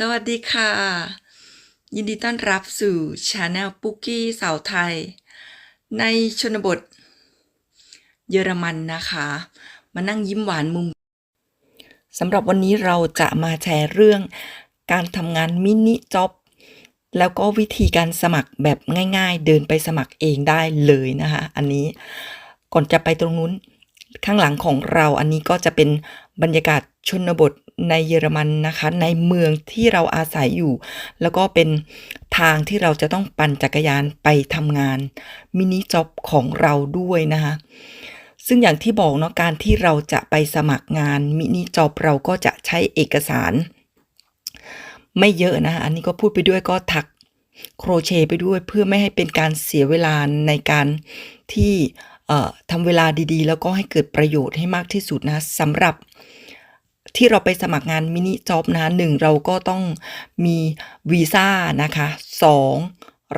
สวัสดีค่ะ ยินดีต้อนรับสู่ช anel ปุกกี้สาวไทย ในชนบท เยอรมันนะคะ มานั่งยิ้มหวานมุมสำหรับวันนี้เราจะมาแชร์เรื่องการทำงานมินิจ็อบแล้วก็วิธีการสมัครแบบง่าย ๆ เดินไปสมัครเองได้เลยนะคะ อันนี้ก่อนจะไปตรงนู้น ข้างหลังของเราอันนี้ก็จะเป็นบรรยากาศชนบทในเยอรมันนะคะ ในเมืองที่เราอาศัยอยู่ แล้วก็เป็นทางที่เราจะต้องปั่นจักรยานไปทำงานมินิจ็อบของเราด้วยนะคะซึ่งอย่างที่บอกเนาะการที่เราจะไปสมัครงานมินิจ็อบเราก็จะใช้เอกสาร ไม่เยอะนะคะอันนี้ก็พูดไปด้วยก็ถักโครเชต์ไปด้วยเพื่อไม่ให้เป็นการเสียเวลาในการที่ ทำเวลาดีๆ แล้วก็ให้เกิดประโยชน์ให้มากที่สุดนะสำหรับที่เราไปสมัครงานมินิจ็อบนะหนึ่งเราก็ต้องมีวีซ่านะคะสอง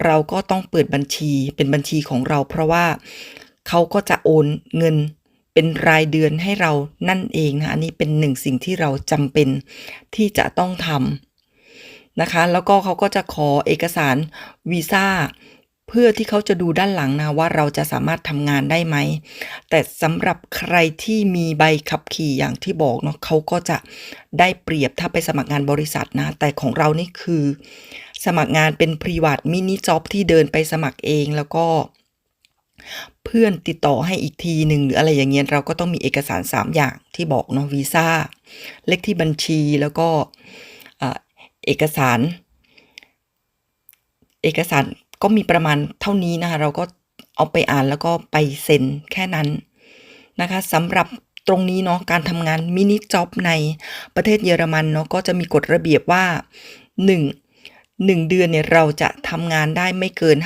เราก็ต้องเปิดบัญชีเป็นบัญชีของเรา เพราะว่าเขาก็จะโอนเงินเป็นรายเดือนให้เรานั่นเองนะอันนี้เป็นหนึ่งสิ่งที่เราจำเป็นที่จะต้องทำนะคะ แล้วก็เขาก็จะขอเอกสารวีซ่า เพื่อที่เขาจะดูด้านหลังนะว่าเราจะสามารถทำงานได้ไหม แต่สำหรับใครที่มีใบขับขี่อย่างที่บอกเนาะเขาก็จะได้เปรียบถ้าไปสมัครงานบริษัทนะ แต่ของเรานี่คือ สมัครงานเป็นพรีว a ตมินิจ็อบที่เดินไปสมัครเองแล้วก็เพื่อนติดต่อให้อีกทีหนึ่งหรืออะไรอย่างเงี้ยเราก็ต้องมีเอกสาร 3 อย่างที่บอกเนาะวีซ่าเลขที่บัญชีแล้วก็อเอกสาร เอกสาร ก็มีประมาณเท่านี้นะคะ เราก็เอาไปอ่านแล้วก็ไปเซ็นแค่นั้นนะคะสำหรับตรงนี้เนาะการทำงานมินิจ็อบในประเทศเยอรมันเนาะก็จะมีกฎระเบียบว่า 1 1 เดือนเนี่ยเราจะทำงานได้ไม่เกิน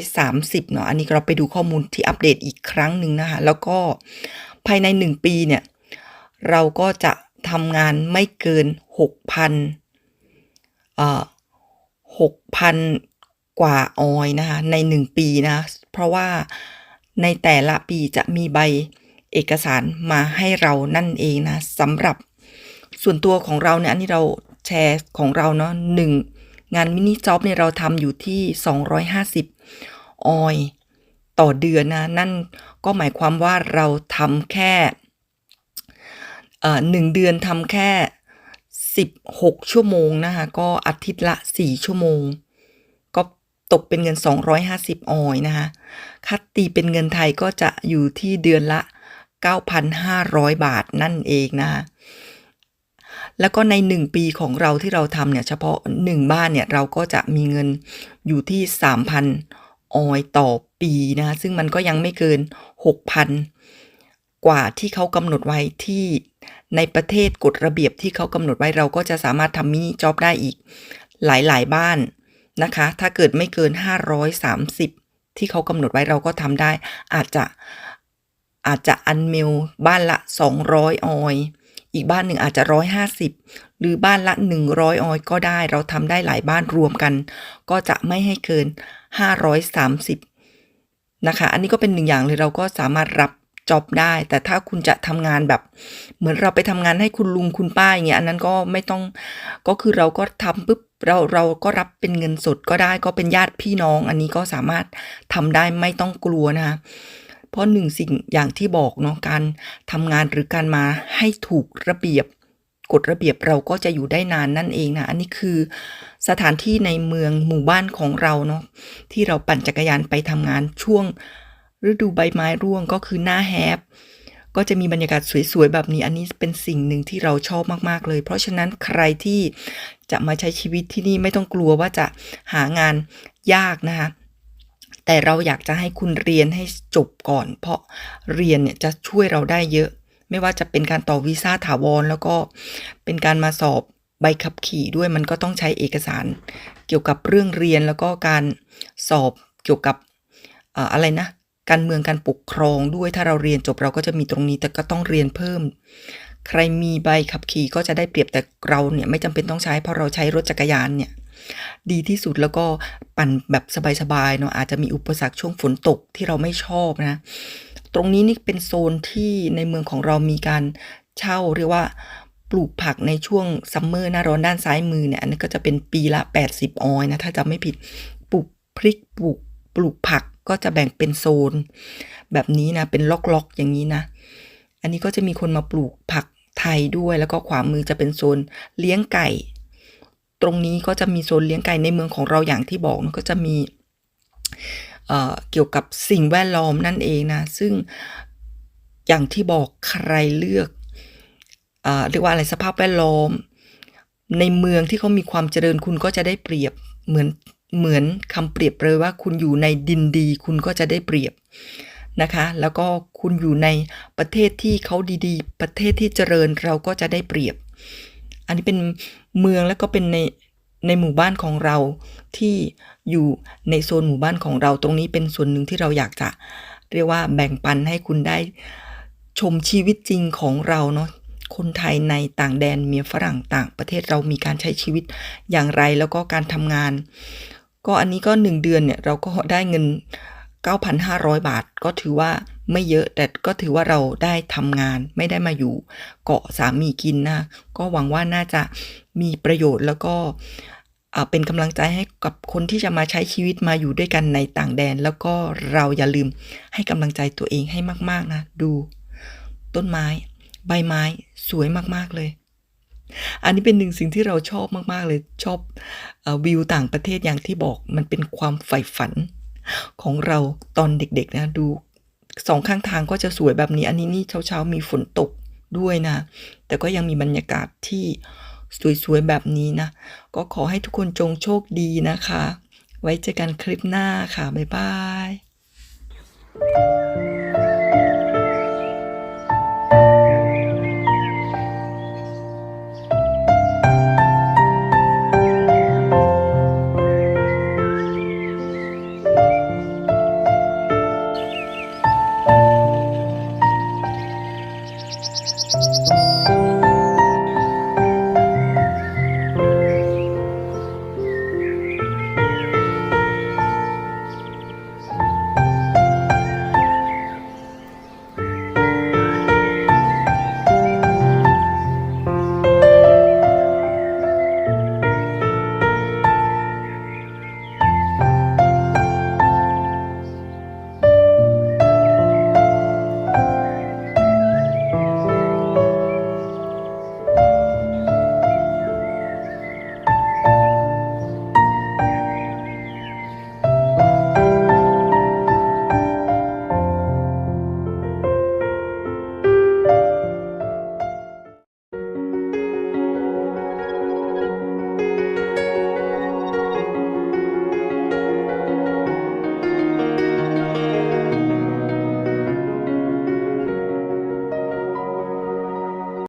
530เนาะอันนี้เราไปดูข้อมูลที่อัปเดตอีกครั้งหนึ่งนะคะแล้วก็ภายใน 1 ปีเนี่ยเราก็จะทำงานไม่เกิน 6,000เอ่อ6,000 กว่าออยนะคะใน 1 ปีนะ เพราะว่าในแต่ละปีจะมีใบเอกสารมาให้เรานั่นเองนะสำหรับส่วนตัวของเราเนี่ยอันนี้เราแชร์ของเราเนาะหนึ่งงานมินิจ็อบเนี่ยเราทำอยู่ที่ 250 ออย ต่อเดือนนะ นั่นก็หมายความว่าเราทำแค่หนึ่งเดือนทำแค่ 16 ชั่วโมงนะคะ ก็อาทิตย์ละ 4 ชั่วโมง ตกเป็นเงิน 250 ออยนะคะค่าตีเป็นเงินไทยก็จะอยู่ที่เดือนละ 9,500 บาทนั่นเองนะคะแล้วก็ใน 1 ปีของเราที่เราทำเนี่ยเฉพาะ 1 บ้านเนี่ยเราก็จะมีเงินอยู่ที่ 3,000 ออยต่อปีนะคะซึ่งมันก็ยังไม่เกิน 6,000 กว่าที่เขากำหนดไว้ที่ในประเทศกฎระเบียบที่เขากำหนดไว้เราก็จะสามารถทำมินิจ็อบได้อีกหลาย ๆ บ้าน นะคะ ถ้าเกิดไม่เกิน 530 ที่เขากำหนดไว้เราก็ทำได้ อาจจะอาจจะอันเมลบ้านละ 200 ออย อีกบ้านหนึ่งอาจจะ 150 หรือบ้านละ 100 ออยก็ได้ เราทำได้หลายบ้านรวมกัน ก็จะไม่ให้เกิน 530 นะคะ อันนี้ก็เป็นหนึ่งอย่างเลยเราก็สามารถรับ จ็อบได้ แต่ถ้าคุณจะทำงานแบบ เหมือนเราไปทำงานให้คุณลุงคุณป้าอย่างเงี้ยอันนั้นก็ไม่ต้องก็คือเราก็ทำปุ๊บเราเราก็รับเป็นเงินสดก็ได้ก็เป็นญาติพี่น้อง อันนี้ก็สามารถทำได้ไม่ต้องกลัวนะคะเพราะหนึ่งสิ่งอย่างที่บอกเนาะการทำงานหรือการมาให้ถูกระเบียบกฎระเบียบเราก็จะอยู่ได้นานนั่นเองนะ อันนี้คือสถานที่ในเมืองหมู่บ้านของเราเนาะที่เราปั่นจักรยานไปทำงานช่วง ฤดูใบไม้ร่วงก็คือหน้าแฮปก็จะมีบรรยากาศสวยๆแบบนี้ อันนี้เป็นสิ่งหนึ่งที่เราชอบมากๆเลย เพราะฉะนั้นใครที่จะมาใช้ชีวิตที่นี่ไม่ต้องกลัวว่าจะหางานยากนะคะแต่เราอยากจะให้คุณเรียนให้จบก่อน เพราะเรียนเนี่ยจะช่วยเราได้เยอะ ไม่ว่าจะเป็นการต่อวีซ่าถาวรแล้วก็เป็นการมาสอบใบขับขี่ด้วยมันก็ต้องใช้เอกสาร เกี่ยวกับเรื่องเรียนแล้วก็การสอบเกี่ยวกับอะไรนะ การเมืองการปกครองด้วยถ้าเราเรียนจบเราก็จะมีตรงนี้แต่ก็ต้องเรียนเพิ่ม ใครมีใบขับขี่ก็จะได้เปรียบแต่เราเนี่ยไม่จำเป็นต้องใช้เพราะเราใช้รถจักรยานเนี่ยดีที่สุดแล้วก็ปั่นแบบสบายๆเนาะอาจจะมีอุปสรรคช่วงฝนตกที่เราไม่ชอบนะ ตรงนี้นี่เป็นโซนที่ในเมืองของเรามีการเช่าเรียกว่าปลูกผักในช่วงซัมเมอร์หน้าร้อนด้านซ้ายมือเนี่ยอันนี้ก็จะเป็นปีละ 80 ออยนะ ถ้าจำไม่ผิดปลูกพริกปลูกปลูกผัก ก็จะแบ่งเป็นโซน แบบนี้นะ เป็นล็อกๆอย่างนี้นะ อันนี้ก็จะมีคนมาปลูกผักไทยด้วย แล้วก็ขวามือจะเป็นโซนเลี้ยงไก่ ตรงนี้ก็จะมีโซนเลี้ยงไก่ในเมืองของเราอย่างที่บอกก็จะมีเเกี่ยวกับสิ่งแวดล้อมนั่นเองนะ ซึ่งอย่างที่บอกใครเลือกเอเรียกว่าอะไรสภาพแวดล้อม ในเมืองที่เขามีความเจริญคุณก็จะได้เปรียบเหมือน เหมือนคำเปรียบเลยว่าคุณอยู่ในดินดีคุณก็จะได้เปรียบนะคะ แล้วก็คุณอยู่ในประเทศที่เขาดีๆ ประเทศที่เจริญเราก็จะได้เปรียบ อันนี้เป็นเมืองแล้วก็เป็นในในหมู่บ้านของเราที่อยู่ในโซนหมู่บ้านของเราตรงนี้เป็นส่วนหนึ่งที่เราอยากจะ เรียกว่าแบ่งปันให้คุณได้ชมชีวิตจริงของเราเนาะ คนไทยในต่างแดนเมียฝรั่งต่างประเทศเรามีการใช้ชีวิตอย่างไรแล้วก็การทำงาน ก็อันนี้ก็หนึ่งเดือนเนี่ยเราก็ได้เงิน 9,500 บาท ก็ถือว่าไม่เยอะแต่ก็ถือว่าเราได้ทำงานไม่ได้มาอยู่ เกาะสามีกินนะก็หวังว่าน่าจะมีประโยชน์แล้วก็เป็นกำลังใจให้กับคนที่จะมาใช้ชีวิตมาอยู่ด้วยกันในต่างแดน แล้วก็เราอย่าลืมให้กำลังใจตัวเองให้มาก ๆ นะ ดูต้นไม้ ใบไม้สวยมากๆเลย อันนี้เป็นหนึ่งสิ่งที่เราชอบมากๆเลยชอบออวิวต่างประเทศอย่างที่บอกมันเป็นความใฝ่ฝันของเราตอนเด็กๆนะดูสองข้างทางก็จะสวยแบบนี้ อันนี้นี่เช้าๆมีฝนตกด้วยนะ แต่ก็ยังมีบรรยากาศที่สวยๆแบบนี้นะ ก็ขอให้ทุกคนจงโชคดีนะคะ ไว้เจอกันคลิปหน้าค่ะ บ๊ายบาย